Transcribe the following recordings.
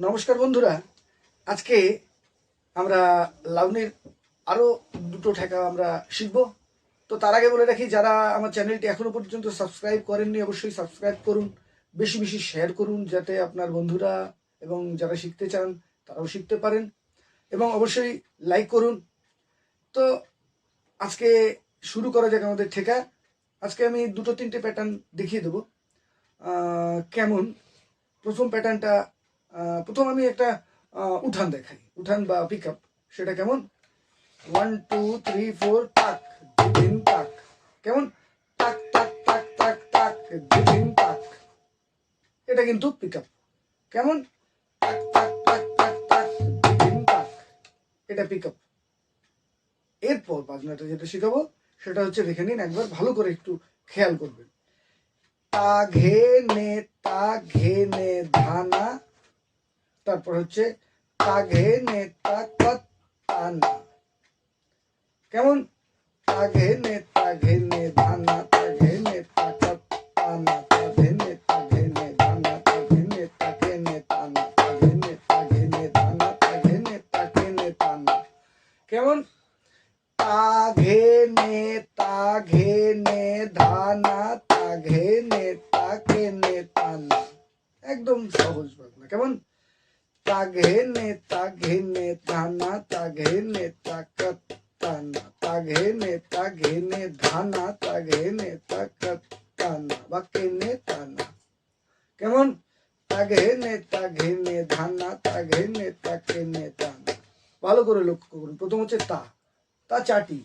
নমস্কার বন্ধুরা। আজকে আমরা লাউনির আরও দুটো ঠেকা আমরা শিখব। তো তার আগে বলে রাখি, যারা আমার চ্যানেলটি এখনও পর্যন্ত সাবস্ক্রাইব করেননি, অবশ্যই সাবস্ক্রাইব করুন। বেশি বেশি শেয়ার করুন, যাতে আপনার বন্ধুরা এবং যারা শিখতে চান, তারাও শিখতে পারেন। এবং অবশ্যই লাইক করুন। তো আজকে শুরু করা যাক আমাদের ঠেকা। আজকে আমি দুটো তিনটে প্যাটার্ন দেখিয়ে দেবো। কেমন? প্রথম প্যাটার্নটা প্রথম আমি একটা উঠান দেখাই। উঠান বা পিক আপ সেটা কেমন? ওয়ান টু থ্রি ফোর তাক দিন তাক কেমন? টাক টাক টাক টাক তাক দিন তাক এটা কিন্তু পিক আপ কেমন? টাক টাক টাক টাক তাক দিন তাক এটা পিক আপ এরপর বাজনাটা যেটা শেখাবো, সেটা হচ্ছে দেখে নিন, একবার ভালো করে একটু খেয়াল করবেন। তা ঘে নে, তা ঘে নে ধানা তারপর হচ্ছে তা ঘে নে তা কত তানা কেমন তা ঘে নে তা ঘে নে ধানা তা ঘে নে তা কত ঘে নে ধানা ঘে নে ধানা তা ঘে নে তানা ঘে নে তানা। একদম সহজ বাংলা। কেমন? তা ঘে নে তা ঘে নে ধানা তা ঘে নে তা কত তানা তা ঘে নে তা ঘে নে ধানা তা ঘে নে তা বা কে নে তানা। কেমন? তা ঘে ঘে নে ধানা তা ঘে কে নে তানা। ভালো করে লক্ষ্য করুন। প্রথম হচ্ছে তা। তা চাটি।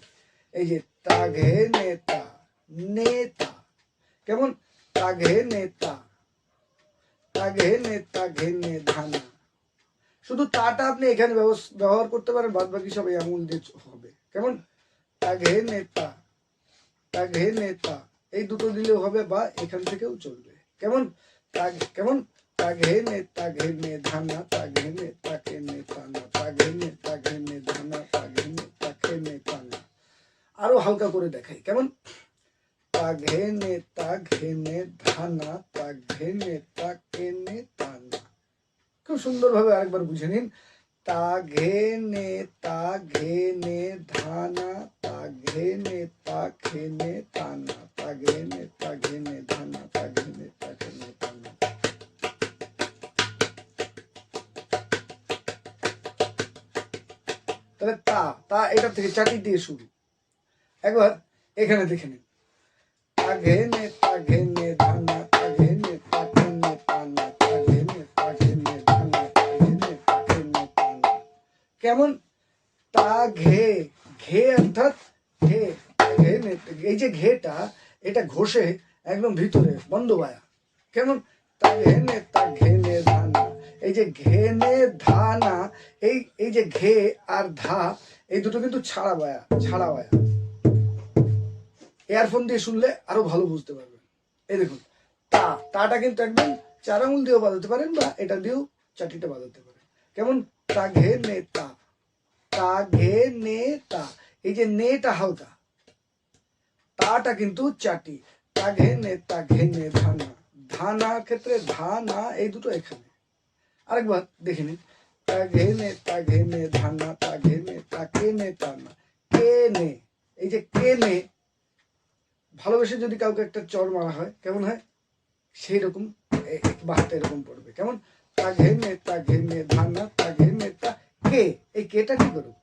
এই যে তা ঘে নেতা নেতা কেমন? তা ঘে নেতা তা। ঘে নেতা ঘে নে ধানা। শুধু তাটা আপনি এখানে ব্যবহার করতে পারেন বাদ বাকি সব এই আঙুল হবে কেমন তা ঘে নেতা তা ঘে নেতা এই দুটো দিলেও হবে বা এখান থেকেও চলবে কেমন তা কেমন তা ঘে নে তা ঘে নে ধানা তা ঘে নে তা কে নে তানা তা ঘে নে তা ঘে নে ধানা তা ঘে নে খে নে তানা আরও হালকা করে দেখাই কেমন তা ঘে নে তা ঘে নে ধানা তা ঘে নে তা কে নে খুব সুন্দরভাবে আরেকবার বুঝে নিন। তা ঘে নে, তা ঘে নে ধানা তা ঘে নে, তা খে নে তানা তা ঘে নে, তা ঘে নে ধানা তা ঘে নে, তা খে নে তানা তাহলে তা তা এটা থেকে চাটি দিয়ে শুরু। একবার এখানে দেখে নিন। ঘে তা ঘে নে অর্থাৎ ঘে এই যে ঘেটা, এটা ঘষে একদম ভিতরে, বন্ধ বায়া। কেমন? তা ঘে নে তা ঘে নে ধানা। এই যে ঘে নে ধানা, এই এই যে ঘে আর ধা, এই দুটো কিন্তু ছাড়া বায়া ছাড়া বায়া। এয়ারফোন দিয়ে শুনলে আরও ভালো বুঝতে পারবেন এই দেখুন, তা, তাটা কিন্তু একদম চার আঙুল দিয়েও বাজাতে পারেন বা এটা দিয়েও চাটিটা বাজাতে পারেন। কেমন? তা ঘে নে তা তা ঘে নে তা। এই যে নেটা হালকা তাটা কিন্তু চাটি। তা ঘে নে তা ঘে নে ধানা। ধানা ক্ষেত্রে ধানা, এই দুটো এখানে। আরেকবার দেখে নিন। তা ঘে নে তা ঘে নে ধানা তা ঘে নে তা কে নে তানা কে নে, এই যে কে নে, ভালোবেসে যদি কাউকে একটা চর মারা হয়, কেমন হয়? সেই রকম এ- এরকম পড়বে। কেমন? তা ঘেনে তা ঘেনে ধানা তা ঘেনে তা, কে? এই কেটা কি করুক?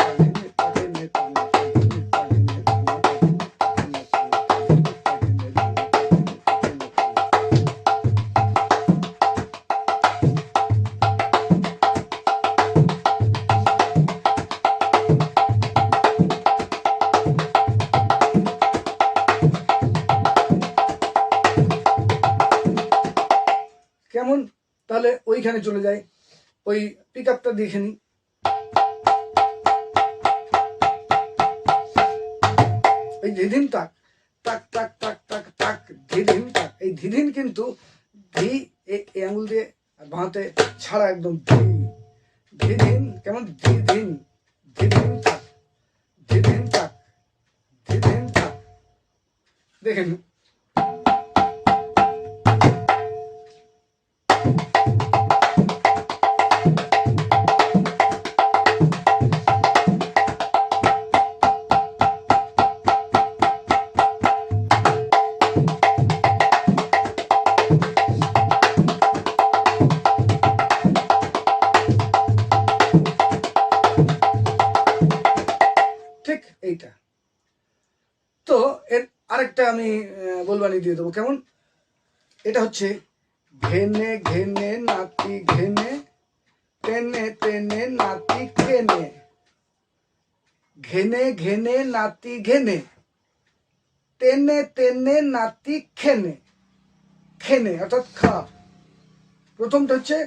তাহলে ওইখানে চলে যায় ওই পিক আপটা দেখে নি ওই ধিধিন তাক তাক তাক তাক তাক তাক ধিধিন তাক, এই ধিধিন কিন্তু ধি এই আঙুল দিয়ে বাঁতে ছাড়া একদম ধি ধিদিন কেমন? ধিদিন ধিদিন তাক ধিদিন তাক ধিদিন তাক। দেখেন আরেকটা আমি বলবানি দিয়ে দেবো। কেমন? এটা হচ্ছে ঘেনে ঘেনে, নাতি, ঘেনে, টেনে টেনে, নাতি, কেনে। ঘেনে ঘেনে, নাতি, ঘেনে, টেনে টেনে, নাতি, খেনে খেনে, অর্থাৎ খা। প্রথমটা হচ্ছে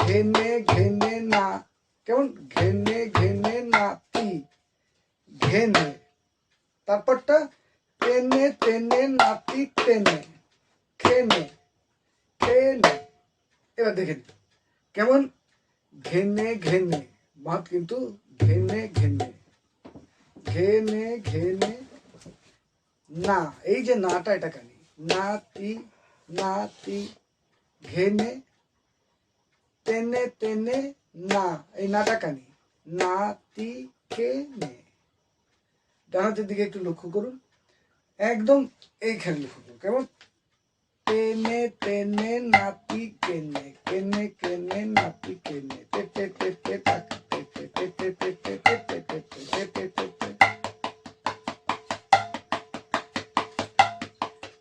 ঘেনে ঘেনে, না, কেমন? ঘেনে ঘেনে, নাতি, ঘেনে। তারপরটা টেনে টেনে, নাতি টেনে, খেনে খেনে। এবার দেখেন, কেমন? ঘেনে ঘেনে মাত কিন্তু ঘেনে ঘেনে। ঘেনে ঘেনে, না, এই যে নাটা এটা কানি। নাতি নাতি, ঘেনে, টেনে টেনে, না, এই নাটা কানি। নাতি কেনে ডানাতের দিকে একটু লক্ষ্য করুন। একদম এইখানে লক্ষ্য করুন কেমন টেনে টেনে নাতি কেনে কেনে কেনে নাতি কেনে টে টে টে টে টাক টে টে টে টে টে টে টে টে টে টে টে টে টে টে।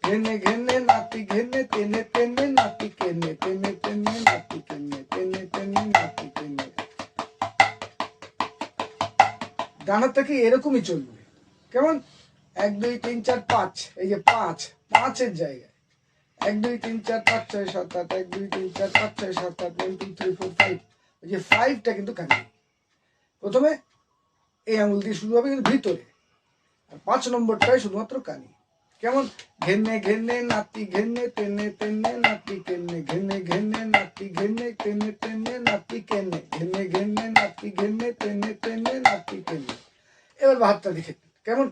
ঘেনে ঘেনে নাতি ঘেনে টেনে টেনে নাতি কেনে টেনে টেনে নাতি কেনে টেনে টেনে নাতি কেনে ডানারটা কি এরকমই চলবে কেমন এক দুই তিন চার পাঁচ এই যে পাঁচ পাঁচের জায়গায় এক দুই তিন চার পাঁচ ছয় সাত আট এক দুই তিন চার পাঁচ ছয় সাত আট one two three four five ওই যে ফাইভটা কিন্তু কানি প্রথমে এই আঙুল দিয়ে শুরু হবে কিন্তু ভিতরে আর পাঁচ নম্বরটাই শুধুমাত্র কানি কেমন ঘেন্নে ঘেনে নাতি ঘেন্নে টেনে টেনে নাতি কেনে ঘেনে ঘেন্নে নাতি ঘেনে টেনে টেনে নাতি কেনে ঘেন্নে ঘেনে নাতি ঘেনে টেনে টেনে নাতি কেনে এবার ভাতটা দেখে। কেমন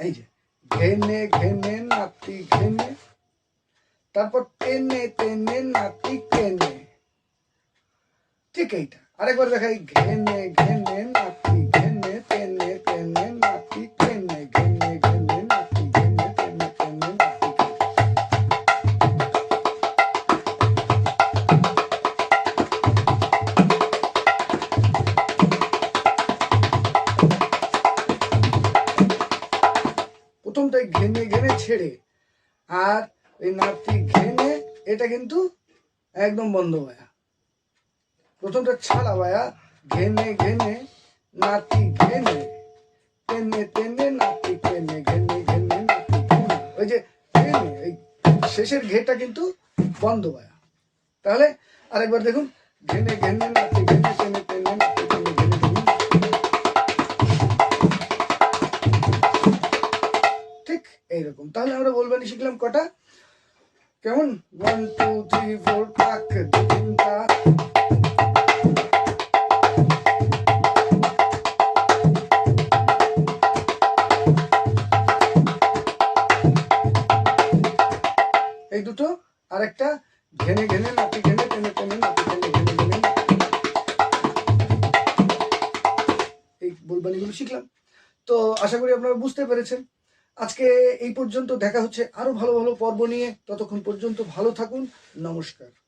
এই যে, ঘেনে ঘেনে নাতি, ঘেনে। তারপর টেনে টেনে নাতি কেনে ঠিক এইটা। আরেকবার দেখাই, ঘেনে ঘেনে আর এই নাতি ঘেনে এটা কিন্তু একদম বন্ধ ভায়া প্রথমটা ছাড়া ভায়া ঘেনে ঘেনে নাতি ঘেনে, টেনে টেনে নাতি কেনে ঘেনে ঘেনে নাতি ঘেনে ওই যে ঘেনে এই শেষের ঘেটা কিন্তু বন্ধ ভায়া তাহলে আরেকবার দেখুন, ঘেনে ঘেনে নাতি ঘেনে। এইরকম। তাহলে আমরা বলবানি শিখলাম কটা? কেমন? ওয়ান টু থ্রি ফোর দু তিনটা এই দুটো, আরেকটা। ঘেনে ঘেনে, নাতি ঘেনে, টেনে টেনে, নাতি ঘেনে ঘেনে নাতি। এই বলবানিগুলো শিখলাম। তো আশা করি আপনারা বুঝতে পেরেছেন। আজকে এই পর্যন্ত দেখা হচ্ছে আরও ভালো ভালো পর্ব নিয়ে। ততক্ষণ পর্যন্ত ভালো থাকুন। নমস্কার।